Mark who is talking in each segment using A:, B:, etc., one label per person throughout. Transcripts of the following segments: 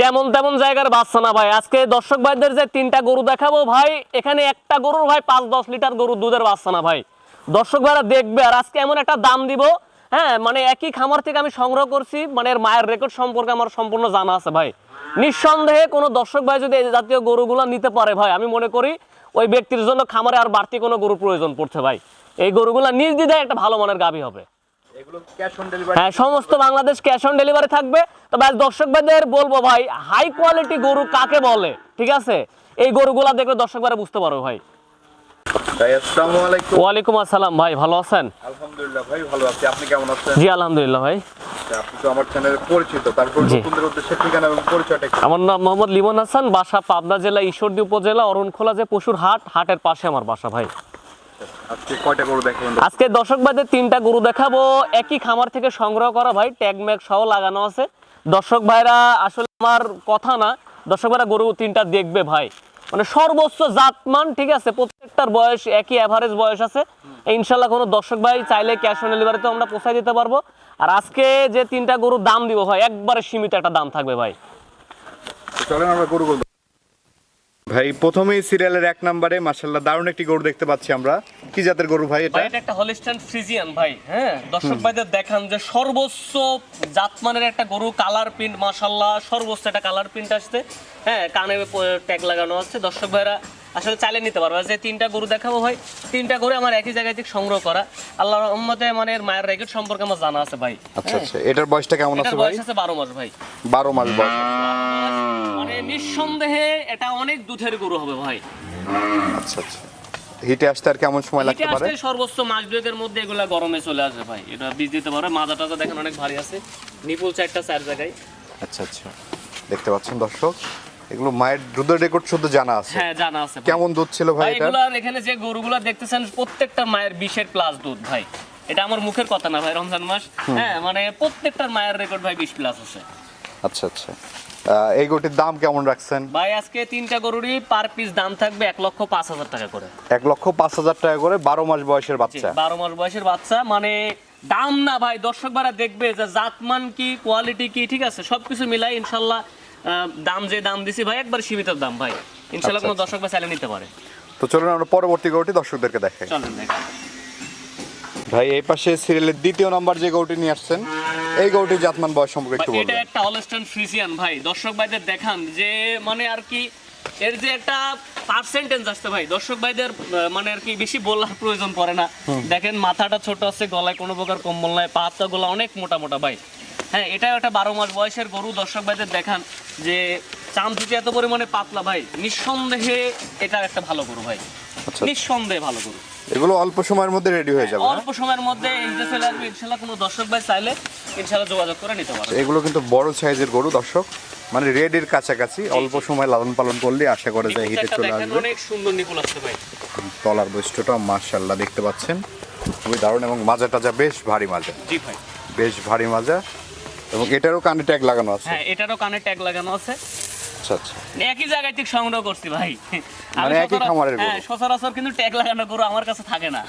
A: যেমন তেমন জায়গার বাচ্চা না ভাই। আজকে দর্শক ভাইদের যে তিনটা গরু দেখাবো ভাই, এখানে একটা গরুর ভাই পাঁচ দশ লিটার গরুর দুধের বাচ্চা না ভাই। দর্শক ভাইরা দেখবে, আর আজকে এমন একটা দাম দিব হ্যাঁ মানে একই খামার থেকে আমি সংগ্রহ করছি মানে এর মায়ের রেকর্ড সম্পর্কে আমার সম্পূর্ণ জানা আছে ভাই। নিঃসন্দেহে কোনো দর্শক ভাই যদি এই জাতীয় গরুগুলো নিতে পারে ভাই, আমি মনে করি ওই ব্যক্তির জন্য খামারে আর বাড়তি কোনো গরুর প্রয়োজন পড়ছে ভাই। এই গরুগুলো নিজ দিদায় একটা ভালো মানের গাভী হবে। হ্যাঁ সমস্ত বাংলাদেশ ক্যাশ অন ডেলিভারি থাকবে। তবে আজ দর্শক ভাইদের বলব ভাই হাই কোয়ালিটি গরু কাকে বলে? ঠিক আছে? এই গরুগুলা দেখলে দর্শক ভাইরা বুঝতে পারো ভাই। ওয়ালাইকুম আসসালাম ভাই ভালো আছেন?
B: আলহামদুলিল্লাহ ভাই ভালো আছি। আপনি কেমন আছেন?
A: জি আলহামদুলিল্লাহ ভাই।
B: আপনি তো আমার চ্যানেলে পরিচিত তারপর নতুনদের উদ্দেশ্যে ঠিকানা এবং পরিচয়টা
A: আমার নাম মোহাম্মদ লিমন হাসান বাসা পাবনা জেলা ঈশ্বরদী উপজেলা অরণখোলা যে পশুর হাট হাটের পাশে আমার বাসা ভাই।
B: আজকে
A: দর্শক তিনটা গরু দেখাবো। একই খামার থেকে সংগ্রহ করা ভাই ট্যাগ ম্যাগ সহ লাগানো আছে। দর্শক ভাইরা আসলে আমার কথা না দর্শক ভাইরা গরু তিনটা দেখবে ভাই। মানে সর্বোচ্চ জাতমান ঠিক আছে প্রত্যেকটার বয়স একই অ্যাভারেজ বয়স আছে। ইনশাল্লাহ কোনো দর্শক ভাই চাইলে ক্যাশ অন ডেলিভারিতে আমরা পৌঁছায় দিতে পারব। আর আজকে যে তিনটা গরুর দাম দিব ভাই একবারে সীমিত একটা দাম থাকবে ভাই।
B: চলেন আমরা গরু ভাই, প্রথমেই সিরিয়ালের এক নম্বরে মার্শাল্লাহ দারুণ একটি গরু দেখতে পাচ্ছি আমরা। কি জাতের গরু ভাই এটা?
A: এটা একটা হলিস্টান ফ্রিজিয়ান ভাই হ্যাঁ? দর্শক ভাইদের দেখান যে সর্বোচ্চ জাতমানের একটা গরু কালার প্রিন্ট মার্শাল্লাহ সর্বোচ্চ একটা কালার প্রিন্ট আসছে। হ্যাঁ কানে ট্যাগ লাগানো আছে। দর্শক ভাইরা আসলে চালিয়ে নিতে পারবে। যে তিনটা গরু দেখাবো ভাই তিনটা গরু আমার একই জায়গায় থেকে সংগ্রহ করা। আল্লাহ রহমতে মানে মায়ের রেকর্ড সম্পর্কে আমার জানা আছে ভাই।
B: আচ্ছা আচ্ছা। এটার বয়সটা কেমন আছে ভাই?
A: বয়স আছে বারো মাস ভাই।
B: বারো মাস বয়স।
A: মানে নিঃসন্দেহে এটা অনেক দুধের গরু হবে ভাই।
B: আচ্ছা আচ্ছা। হিটে আসতে আর কেমন সময় লাগতে পারে?
A: আসলে সর্বোচ্চ মাস দুয়েকের মধ্যে এগুলা গরমে চলে আসে ভাই। এটা বীজ দিতে পারে। মাজা টাজা দেখেন অনেক ভারী আছে। নিপুল চারটা চার জায়গায়।
B: আচ্ছা আচ্ছা। দেখতে পাচ্ছেন দর্শক। এগুলো মায়ের দুধের রেকর্ড শুধু জানা আছে।
A: হ্যাঁ জানা আছে
B: কেমন দুধ ছিল ভাই এটা
A: এগুলার এখানে যে গরুগুলা দেখতেছেন প্রত্যেকটা মায়ের বিশের প্লাস দুধ ভাই। এটা আমার মুখের কথা না ভাই রমজান মাস। হ্যাঁ মানে প্রত্যেকটার মায়ের রেকর্ড ভাই বিশ প্লাস আছে।
B: আচ্ছা আচ্ছা। এই গরুটির দাম কেমন রাখছেন?
A: ভাই আজকে তিনটা গরুরই পার পিস দাম থাকবে এক লক্ষ পাঁচ হাজার টাকা করে।
B: এক লক্ষ পাঁচ হাজার টাকা করে বারো মাস বয়সের বাচ্চা।
A: বারো মাস বয়সের বাচ্চা মানে দাম না ভাই দর্শক ভাড়া দেখবে যে জাতমান কি কোয়ালিটি কি ঠিক আছে? সবকিছু মিলাই ইনশাল্লাহ আহ, দাম যে দাম দিছি ভাই একবার সীমিত দাম ভাই। ইনশাল্লাহ
B: আচ্ছা,
A: কোনো দর্শক ভাই চালিয়ে নিতে পারে।
B: তো চলুন আমরা পরবর্তী গরুটি দর্শকদেরকে দেখাই।
A: চলেন দেখেন।
B: ভাই এই পাশে সিরিয়ালের দ্বিতীয় নাম্বার যে গরুটি নিয়ে আসছেন এই গরুটির জাতমান বয়স সম্পর্কে একটু
A: ভাই, এটা একটা অলস্টান ফ্রিজিয়ান ভাই। দর্শক ভাইদের দেখান যে মানে আর কি এর যে একটা পার্সেন্টেজ আসছে ভাই। দর্শক ভাইদের মানে আর কি বেশি বলার প্রয়োজন পড়ে না। দেখেন মাথাটা ছোট আছে গলায় কোনো প্রকার কম্বল নাই পাতটা গলা অনেক মোটা মোটা ভাই। হ্যাঁ এটা একটা বারো মাস বয়সের গরু। দর্শক ভাইদের দেখান যে চামচুচি এত পরিমাণে পাতলা ভাই নিঃসন্দেহে এটা একটা ভালো গরু ভাই।
B: আচ্ছা।
A: নিঃসন্দেহে ভালো গরু।
B: এগুলো অল্প সময়ের মধ্যে রেডি হয়ে যাবে
A: অল্প সময়ের মধ্যে যে ইনশাল্লাহ কোনো দর্শক ভাই চাইলে ইনশাল্লাহ যোগাযোগ করে নিতে পারবে।
B: এগুলো কিন্তু বড় সাইজের গরু দর্শক মানে রেডির কাছাকাছি অল্প সময় লালন পালন করলে আশা করে যায় হিটে চলে আসবে।
A: অনেক সুন্দর নিপুল আসছে ভাই।
B: তলার বৈশিষ্ট্যটা মার্শাল্লাহ দেখতে পাচ্ছেন। খুবই দারুণ এবং মাজা টাজা বেশ ভারী মাজা।
A: জি ভাই।
B: বেশ ভারী মাজা। এবং এটারও কানে ট্যাগ লাগানো আছে?
A: হ্যাঁ এটারও কানে ট্যাগ লাগানো আছে।
B: আচ্ছা আচ্ছা।
A: একই জায়গায় থেকে সংগ্রহ করছি ভাই।
B: মানে একই খামারের?
A: হ্যাঁ সচরাচর কিন্তু ট্যাগ লাগানো গরু আমার কাছে থাকে না।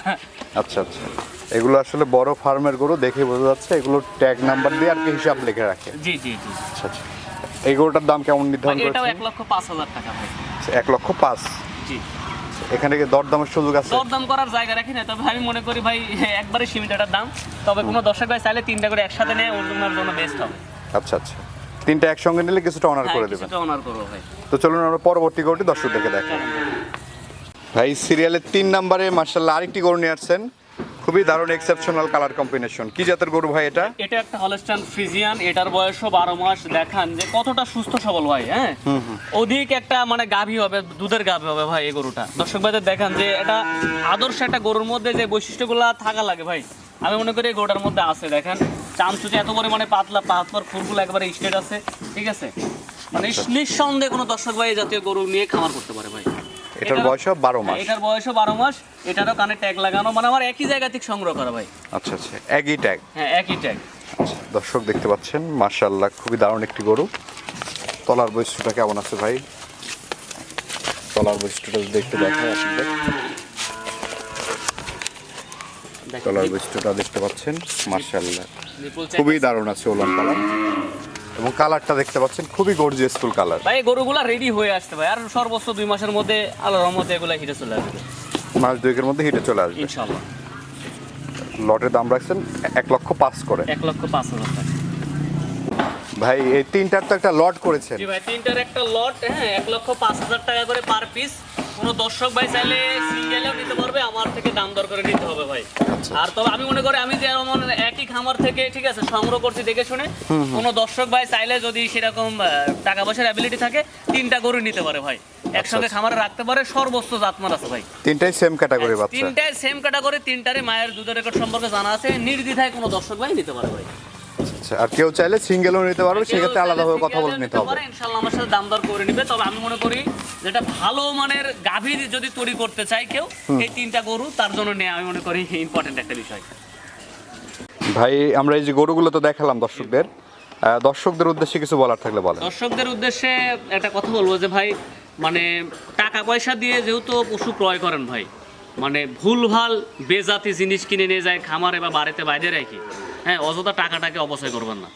B: আচ্ছা আচ্ছা। এগুলো আসলে বড় ফার্মের গরু দেখে বোঝা যাচ্ছে এগুলো ট্যাগ নাম্বার দিয়ে আর কি হিসাব লিখে রাখে।
A: জি জি জি।
B: আচ্ছা আচ্ছা। এই গরুটার দাম কেমন নির্ধারণ
A: এটাও
B: করেছেন?
A: এক লক্ষ পাঁচ হাজার টাকা ভাই।
B: আচ্ছা, এক লক্ষ পাঁচ।
A: জি।
B: এখানে কি দরদামের সুযোগ আছে?
A: দরদাম করার জায়গা রাখি না তবে আমি মনে করি ভাই একবারে সীমিত দাম। তবে কোনো দর্শক ভাই চাইলে তিনটা করে একসাথে নেয় ওর জন্য বেস্ট হবে।
B: আচ্ছা আচ্ছা। তিনটা একসঙ্গে নিলে কিছুটা অনার
A: হ্যাঁ,
B: করে দেবেন।
A: কিছুটা অনার করব ভাই।
B: তো চলুন আমরা পরবর্তী গরুটি দর্শকদেরকে দেখাই। ভাই সিরিয়ালের তিন নম্বরে মার্শাল্লাহ আরেকটি গরু নিয়ে আসছেন। খুবই দারুণ এক্সেপশনাল কালার কম্বিনেশন কি জাতের গরু ভাই এটা?
A: এটা একটা হলস্টাইন ফ্রিজিয়ান এটার বয়সও বারো মাস দেখান যে কতটা সুস্থ সবল ভাই হ্যাঁ? অধিক একটা মানে গাভী হবে দুধের গাভী হবে ভাই এই গরুটা। দর্শক ভাইদের দেখান যে এটা আদর্শ একটা গরুর মধ্যে যে বৈশিষ্ট্যগুলো থাকা লাগে ভাই। আমি মনে করি এই গরুটার মধ্যে আছে দেখেন। চামচুচি এত পরিমাণে পাতলা পাতলার ফুলগুলো একবারে স্টেট আছে ঠিক আছে? মানে নিঃসন্দেহে কোনো দর্শক ভাই জাতীয় গরু নিয়ে খামার করতে পারে ভাই।
B: এটার বয়সও বারো মাস।
A: হ্যাঁ, এটার বয়সও বারো মাস এটারও কানে ট্যাগ লাগানো মানে আমার একই জায়গা থেকে সংগ্রহ করা ভাই।
B: আচ্ছা আচ্ছা একই ট্যাগ
A: হ্যাঁ একই ট্যাগ
B: আচ্ছা দর্শক দেখতে পাচ্ছেন মার্শাল্লাহ খুবই দারুণ একটি গরু। তলার বৈশিষ্ট্যটা কেমন আছে ভাই? তলার বৈশিষ্ট্যটা দেখতে দেখায় আপনাদের তলার বৈশিষ্ট্যটা দেখতে পাচ্ছেন মার্শাল্লাহ খুবই দারুণ আছে ওলান পালান। এবং কালারটা দেখতে পাচ্ছেন খুবই গর্জিয়াসফুল কালার।
A: ভাই গরুগুলা রেডি হয়ে আসতে ভাই। আর সর্বোচ্চ দুই মাসের মধ্যে আল্লাহর রহমতে এগুলা হিটে চলে আসবে।
B: মাস দুয়েকের মধ্যে হিটে চলে আসবে।
A: ইনশাল্লাহ
B: লটের দাম রাখছেন এক লক্ষ পাঁচ করে।
A: এক লক্ষ পাঁচ হাজার টাকা।
B: ভাই এই তিনটার তো একটা লট করেছেন।
A: জি ভাই তিনটার একটা লট হ্যাঁ এক লক্ষ পাঁচ হাজার টাকা করে পার পিস কোনো দর্শক ভাই চাইলে সিঙ্গেলেও নিতে পারবে আমার থেকে দাম দর করে নিতে হবে ভাই। আর তবে আমি মনে করি আমি যেমন একই খামার থেকে ঠিক আছে সংগ্রহ করছি দেখে শুনে কোনো দর্শক ভাই চাইলে যদি সেরকম টাকা পয়সার অ্যাবিলিটি থাকে তিনটা গরু নিতে পারে ভাই। একসঙ্গে খামারে রাখতে পারে সর্বোচ্চ জাতমান আছে ভাই।
B: তিনটাই সেম ক্যাটাগরি বাচ্চা।
A: তিনটায় সেম ক্যাটাগরি তিনটারই মায়ের দুধের রেকর্ড সম্পর্কে জানা আছে নির্দ্বিধায় কোনো দর্শক ভাই নিতে পারে ভাই।
B: আচ্ছা আর কেউ চাইলে সিঙ্গেলও নিতে পারবে সেক্ষেত্রে আলাদাভাবে কথা বলে নিতে হবে।
A: ইনশাল্লাহ আমার সাথে দাম দর করে নিবে। তবে আমি মনে করি যেটা ভালো মানের গাভী যদি তৈরি করতে চাই কেউ এই তিনটা গরু তার জন্য নেওয়া আমি মনে করি ইম্পর্টেন্ট একটা বিষয়।
B: ভাই আমরা এই যে গরুগুলো তো দেখালাম দর্শকদের। দর্শকদের উদ্দেশ্যে কিছু বলার থাকলে বলেন।
A: দর্শকদের উদ্দেশ্যে একটা কথা বলব যে ভাই মানে টাকা পয়সা দিয়ে যেহেতু পশু ক্রয় করেন ভাই মানে ভুলভাল বেজাতি জিনিস কিনে নিয়ে যায় খামারে বা বাড়িতে বাইরে রেখে হ্যাঁ অযথা টাকাটাকে অপচয় করবেন না।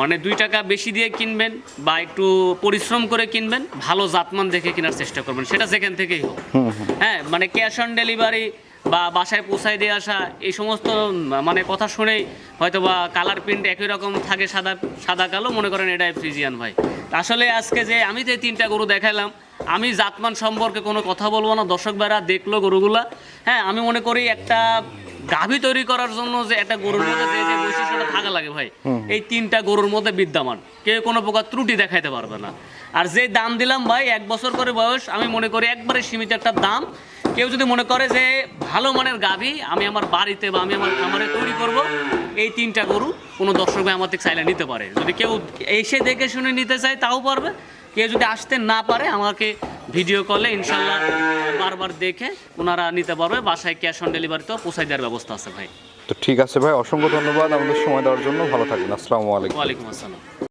A: মানে দুই টাকা বেশি দিয়ে কিনবেন বা একটু পরিশ্রম করে কিনবেন ভালো জাতমান দেখে কেনার চেষ্টা করবেন। সেটা যেখান থেকেই হোক। হ্যাঁ মানে ক্যাশ অন ডেলিভারি বা বাসায় পৌঁছায় দিয়ে আসা এই সমস্ত মানে কথা শুনেই হয়তো বা কালার প্রিন্ট একই রকম থাকে সাদা সাদা কালো মনে করেন এটাই ফ্রিজিয়ান ভাই। আসলে আজকে যে আমি যে তিনটা গরু দেখালাম আমি জাতমান সম্পর্কে কোনো কথা বলব না। দর্শক ভাইরা দেখল গরুগুলা। হ্যাঁ আমি মনে করি একটা গাভী তৈরি করার জন্য যে একটা গরুর মধ্যে যে যে বৈশিষ্ট্যটা থাকা লাগে ভাই এই তিনটা গরুর মধ্যে বিদ্যমান। কেউ কোনো প্রকার ত্রুটি দেখাইতে পারবে না। আর যে দাম দিলাম ভাই এক বছর করে বয়স আমি মনে করি একবারে সীমিত একটা দাম। কেউ যদি মনে করে যে ভালো মানের গাভী আমি আমার বাড়িতে বা আমি আমার খামারে তৈরি করব এই তিনটা গরু কোনো দর্শক ভাই আমার থেকে চাইলে নিতে পারে। যদি কেউ এসে দেখে শুনে নিতে চায় তাও পারবে। কেউ যদি আসতে না পারে আমাকে ভিডিও কলে ইনশাল্লাহ বারবার দেখে ওনারা নিতে পারবে বাসায় ক্যাশ অন ডেলিভারিতেও পৌঁছাই দেওয়ার ব্যবস্থা আছে ভাই।
B: তো ঠিক আছে ভাই অসংখ্য ধন্যবাদ আমাদের সময় দেওয়ার জন্য ভালো থাকবেন আসসালামু আলাইকুম।
A: ওয়ালাইকুম আসসালাম।